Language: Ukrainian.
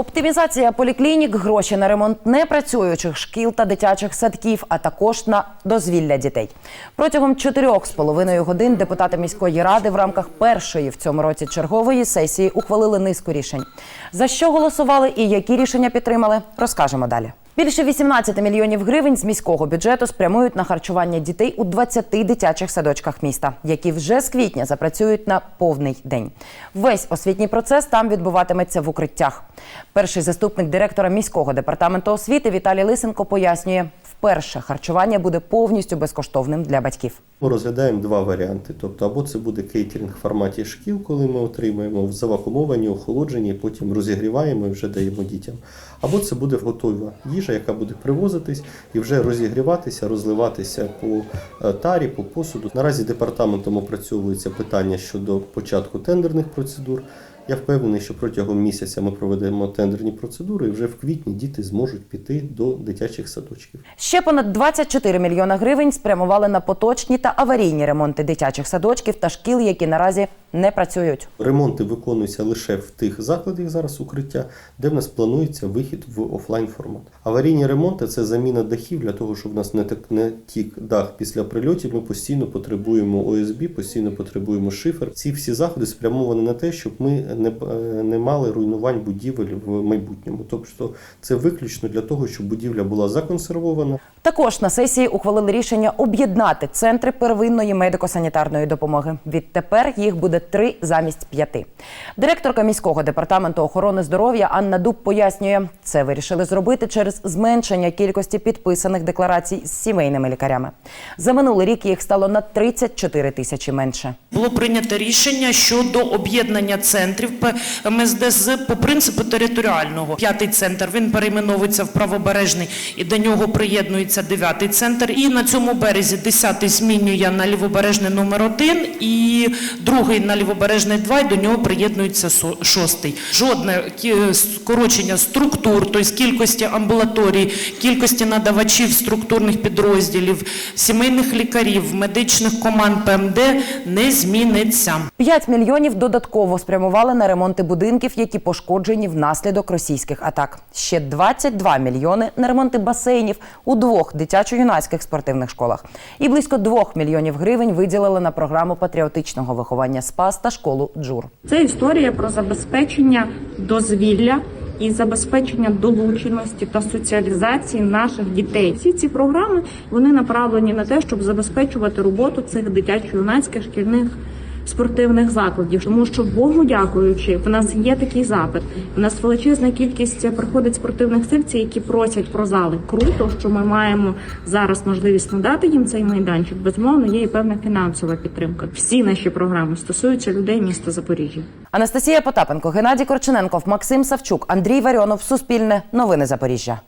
Оптимізація поліклінік, гроші на ремонт непрацюючих шкіл та дитячих садків, а також на дозвілля дітей. Протягом чотирьох з половиною годин депутати міської ради в рамках першої в цьому році чергової сесії ухвалили низку рішень. За що голосували і які рішення підтримали, розкажемо далі. Більше 18 мільйонів гривень з міського бюджету спрямують на харчування дітей у 20 дитячих садочках міста, які вже з квітня запрацюють на повний день. Весь освітній процес там відбуватиметься в укриттях. Перший заступник директора міського департаменту освіти Віталій Лисенко пояснює, вперше харчування буде повністю безкоштовним для батьків. Ми розглядаємо два варіанти. Тобто, або це буде кейтерінг в форматі шкіл, коли ми отримаємо в завакумовані, охолоджені, потім розігріваємо і вже даємо дітям. Або це буде готова їжа, яка буде привозитись і вже розігріватися, розливатися по е, тарі, по посуду. Наразі департаментом опрацьовується питання щодо початку тендерних процедур. Я впевнений, що протягом місяця ми проведемо тендерні процедури, і вже в квітні діти зможуть піти до дитячих садочків. Ще понад 24 мільйона гривень спрямували на поточні та аварійні ремонти дитячих садочків та шкіл, які наразі не працюють. Ремонти виконуються лише в тих закладах зараз укриття, де в нас планується вихід в офлайн формат. Аварійні ремонти це заміна дахів для того, щоб в нас не так не тік дах після прильотів. Ми постійно потребуємо ОСБ, постійно потребуємо шифер. Ці всі заходи спрямовані на те, щоб ми не, е, не мали руйнувань будівель в майбутньому. Тобто це виключно для того, щоб будівля була законсервована. Також на сесії ухвалили рішення об'єднати центри первинної медико-санітарної допомоги. Відтепер їх буде три замість п'яти. Директорка міського департаменту охорони здоров'я Анна Дуб пояснює, це вирішили зробити через зменшення кількості підписаних декларацій з сімейними лікарями. За минулий рік їх стало на 34 тисячі менше. Було прийнято рішення щодо об'єднання центрів МСД з по принципу територіального. П'ятий центр він перейменовується в правобережний і до нього приєднується дев'ятий центр. І на цьому березі десятий змінює на лівобережний номер один і другий на лівобережний два. І до нього приєднується шостий. Жодне скорочення структур, тобто кількості амбулаторій, кількості надавачів структурних підрозділів, сімейних лікарів, медичних команд ПМД не зміниться. 5 мільйонів додатково спрямували на ремонти будинків, які пошкоджені внаслідок російських атак. Ще 22 мільйони на ремонти басейнів у двох дитячо-юнацьких спортивних школах. І близько 2 мільйонів гривень виділили на програму патріотичного виховання СПАС та школу Джур. Це історія про забезпечення дозвілля і забезпечення долученості та соціалізації наших дітей. Всі ці програми вони направлені на те, щоб забезпечувати роботу цих дитячо-юнацьких шкільних. Спортивних закладів, тому що Богу дякуючи, в нас є такий запит. У нас величезна кількість приходить спортивних секцій, які просять про зали. Круто, що ми маємо зараз можливість надати їм цей майданчик. Безумовно, є і певна фінансова підтримка. Всі наші програми стосуються людей міста Запоріжжя. Анастасія Потапенко, Геннадій Корчененков, Максим Савчук, Андрій Варіонов. Суспільне. Новини Запоріжжя.